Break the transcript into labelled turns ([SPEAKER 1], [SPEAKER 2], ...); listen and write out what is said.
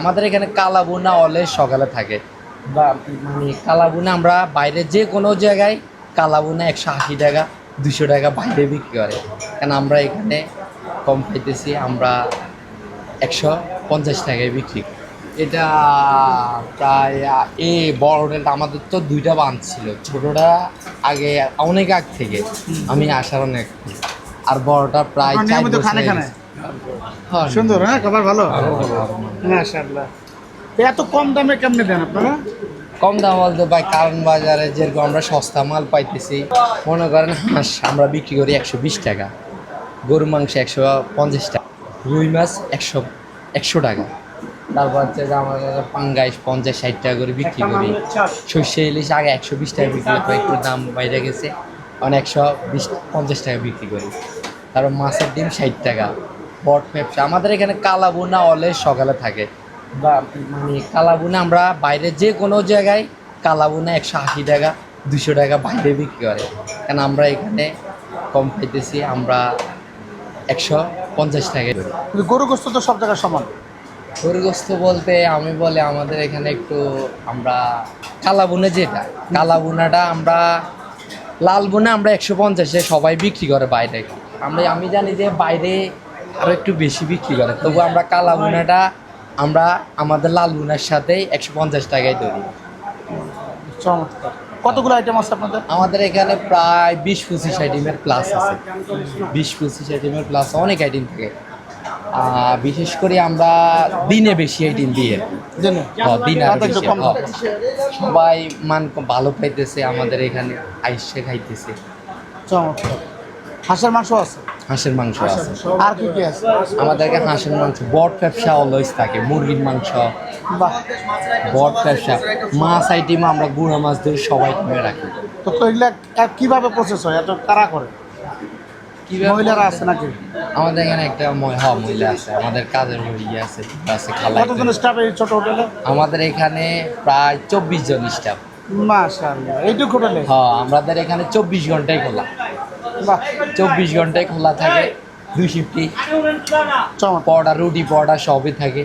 [SPEAKER 1] আমাদের এখানে কালাবুনা অলওয়েজ সকালে থাকে। বা মানে কালাবুনা আমরা বাইরে যে কোনো জায়গায় কালাবুনা একশো আশি টাকা দুশো টাকা বাইরে বিক্রি করে। কারণ আমরা এখানে কম পাইতেছি আমরা একশো পঞ্চাশ টাকায় বিক্রি এটা প্রায় এই বড় হোটেলটা আমাদের তো দুইটা বাঁধ ছিল। ছোটোটা আগে অনেক আগ থেকে। আমি আসার অনেক আর বড়টা প্রায় চার বছর
[SPEAKER 2] সুন্দর হ্যাঁ খাবার ভালো। মাশাআল্লাহ। এত কম দামে কেমনে দেন আপনারা?
[SPEAKER 1] কম দাম বলতে ভাই কারণ বাজারে যেরকম আমরা সস্তা মাল পাইতেছি মনে করেন হাঁস আমরা বিক্রি করি একশো বিশ টাকা গরু মাংস একশো পঞ্চাশ টাকা রুই মাছ একশো একশো টাকা। তারপর হচ্ছে যে আমাদের পাঙ্গাইশ পঞ্চাশ ষাট টাকা করে বিক্রি করি সর্ষে ইলিশ আগে একশো বিশ টাকা বিক্রি করতো একটু দাম বাইরে গেছে এখন একশো বিশ পঞ্চাশ টাকা বিক্রি করি। তারপর মাছের ডিম ষাট টাকা বট ব্যবসা আমাদের এখানে কালাবুনা অলওয়েজ সকালে থাকে। বা মানে কালাবুনা আমরা বাইরে যে কোনো জায়গায় কালাবুনা একশো আশি টাকা দুশো টাকা বাইরে বিক্রি করে কেন আমরা এখানে কম পাইতেছি আমরা একশো পঞ্চাশ
[SPEAKER 2] কিন্তু গরু গোস্ত তো সব জায়গায় সমান।
[SPEAKER 1] গরু গোস্ত বলতে আমি বলে আমাদের এখানে একটু আমরা কালাবুনে যেটা কালাবুনাটা আমরা লাল বুনে আমরা একশো পঞ্চাশে সবাই বিক্রি করে বাইরে। আমরা আমি জানি যে বাইরে আরও একটু বেশি বিক্রি করে। তবু আমরা কালাবুনাটা আমরা আমাদের লাল বুনার সাথে একশো পঞ্চাশ টাকায় ধরি।
[SPEAKER 2] চমৎকার। কতগুলো আইটেম আছে আপনাদের?
[SPEAKER 1] আমাদের এখানে প্রায় বিশ পঁচিশ আইটেমের প্লাস আছে। বিশ পঁচিশ আইটেমের প্লাস অনেক আইটেম থাকে। বিশেষ করে আমরা দিনে বেশি আইটেম দিয়ে দিন। সবাই মান ভালো পাইতেছে আমাদের এখানে আইসে খাইতেছে।
[SPEAKER 2] চমৎকার। হাঁসের মাংস আছে?
[SPEAKER 1] হাঁসের মাংস আছে।
[SPEAKER 2] আর কি কি আছে?
[SPEAKER 1] আমাদের এখানে হাঁসের মাংস বট ব্যবসা অলওয়েজ থাকে মুরগির মাংস।
[SPEAKER 2] বাহ।
[SPEAKER 1] বট ব্যবসা মাছ আইটেম আমরা গুঁড়া মাছ ধরে সবাই কিনে রাখি।
[SPEAKER 2] তো এগুলা কীভাবে প্রসেস হয়? এত তারা করে? মহিলারা আছে নাকি?
[SPEAKER 1] আমাদের এখানে একটা হ্যাঁ, মহিলা আছে। আমাদের কাজের ইয়ে আছে আছে খালা
[SPEAKER 2] কতজন স্টাফ এই ছোট হোটেলে?
[SPEAKER 1] আমাদের এখানে প্রায় চব্বিশ জন স্টাফ
[SPEAKER 2] মাশাআল্লাহ। এইটুকু হোটেলে?
[SPEAKER 1] হ্যাঁ আমাদের এখানে চব্বিশ ঘন্টাই খোলা। চব্বিশ ঘন্টায় খোলা থাকে দুই শিফটি
[SPEAKER 2] পড়া
[SPEAKER 1] পরোটা রুটি পরোটা সবই থাকে।